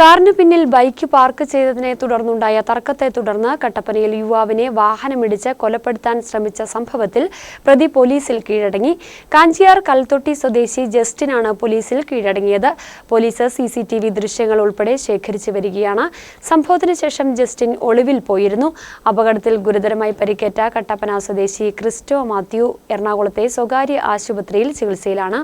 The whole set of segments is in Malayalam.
കാറിന് പിന്നിൽ ബൈക്ക് പാർക്ക് ചെയ്തതിനെ തുടർന്നുണ്ടായ തർക്കത്തെ തുടർന്ന് കട്ടപ്പനയിൽ യുവാവിനെ വാഹനമിടിച്ച് കൊലപ്പെടുത്താൻ ശ്രമിച്ച സംഭവത്തിൽ പ്രതി പോലീസിൽ കീഴടങ്ങി. കാഞ്ചിയാർ കൽത്തൊട്ടി സ്വദേശി ജസ്റ്റിനാണ് പോലീസിൽ കീഴടങ്ങിയത്. പോലീസ് സിസിടിവി ദൃശ്യങ്ങൾ ഉൾപ്പെടെ ശേഖരിച്ചു വരികയാണ്. സംഭവത്തിന് ശേഷം ജസ്റ്റിൻ ഒളിവിൽ പോയിരുന്നു. അപകടത്തിൽ ഗുരുതരമായി പരിക്കേറ്റ കട്ടപ്പന സ്വദേശി ക്രിസ്റ്റോ മാത്യു എറണാകുളത്തെ സ്വകാര്യ ആശുപത്രിയിൽ ചികിത്സയിലാണ്.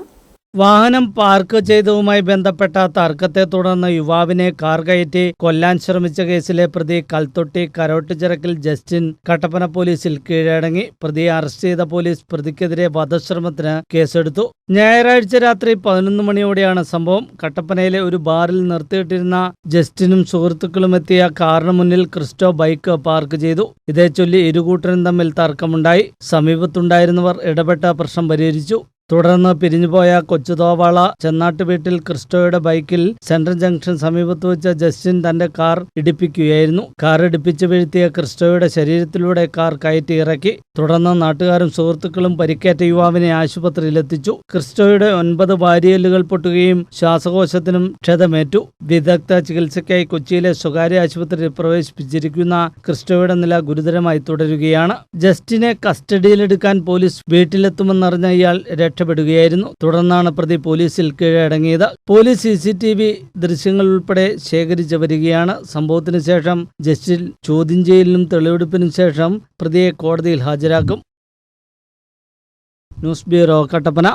വാഹനം പാർക്ക് ചെയ്തതുമായി ബന്ധപ്പെട്ട തർക്കത്തെ തുടർന്ന് യുവാവിനെ കാർ കയറ്റി കൊല്ലാൻ ശ്രമിച്ച കേസിലെ പ്രതി കൽത്തൊട്ടി കരോട്ടുചിറക്കിൽ ജസ്റ്റിൻ കട്ടപ്പന പോലീസിൽ കീഴടങ്ങി. പ്രതിയെ അറസ്റ്റ് ചെയ്ത പോലീസ് പ്രതിക്കെതിരെ വധശ്രമത്തിന് കേസെടുത്തു. ഞായറാഴ്ച രാത്രി പതിനൊന്ന് മണിയോടെയാണ് സംഭവം. കട്ടപ്പനയിലെ ഒരു ബാറിൽ നിർത്തിയിട്ടിരുന്ന ജസ്റ്റിനും സുഹൃത്തുക്കളും എത്തിയ കാറിന് മുന്നിൽ ക്രിസ്റ്റോ ബൈക്ക് പാർക്ക് ചെയ്തു. ഇതേ ചൊല്ലി ഇരുകൂട്ടരും തമ്മിൽ തർക്കമുണ്ടായി. സമീപത്തുണ്ടായിരുന്നവർ ഇടപെട്ട പ്രശ്നം പരിഹരിച്ചു. തുടർന്ന് പിരിഞ്ഞുപോയ കൊച്ചുതോവാള ചെന്നാട്ട് വീട്ടിൽ ക്രിസ്റ്റോയുടെ ബൈക്കിൽ സെൻട്രൽ ജംഗ്ഷൻ സമീപത്ത് വെച്ച ജസ്റ്റിൻ തന്റെ കാർ ഇടിപ്പിക്കുകയായിരുന്നു. കാർ ഇടിപ്പിച്ച് വീഴ്ത്തിയ ക്രിസ്റ്റോയുടെ ശരീരത്തിലൂടെ കാർ കയറ്റി ഇറക്കി. തുടർന്ന് നാട്ടുകാരും സുഹൃത്തുക്കളും പരിക്കേറ്റ യുവാവിനെ ആശുപത്രിയിലെത്തിച്ചു ക്രിസ്റ്റോയുടെ ഒൻപത് വാരിയലുകൾ പൊട്ടുകയും ശ്വാസകോശത്തിനും ക്ഷതമേറ്റു. വിദഗ്ധ ചികിത്സയ്ക്കായി കൊച്ചിയിലെ സ്വകാര്യ ആശുപത്രിയിൽ പ്രവേശിപ്പിച്ചിരിക്കുന്ന ക്രിസ്റ്റോയുടെ നില ഗുരുതരമായി തുടരുകയാണ്. ജസ്റ്റിനെ കസ്റ്റഡിയിലെടുക്കാൻ പോലീസ് വീട്ടിലെത്തുമെന്നറിഞ്ഞ ഇയാൾ രക്ഷപ്പെടുകയായിരുന്നു. തുടർന്നാണ് പ്രതി പോലീസിൽ കീഴടങ്ങിയത്. Police C C T V ദൃശ്യങ്ങൾ ഉൾപ്പെടെ ശേഖരിച്ചു വരികയാണ്. സംഭവത്തിന് ശേഷം ജസ്റ്റിൽ ചോദ്യം ചെയ്യലിനും തെളിവെടുപ്പിനും ശേഷം പ്രതിയെ കോടതിയിൽ ഹാജരാക്കും. News bureau Kattappana.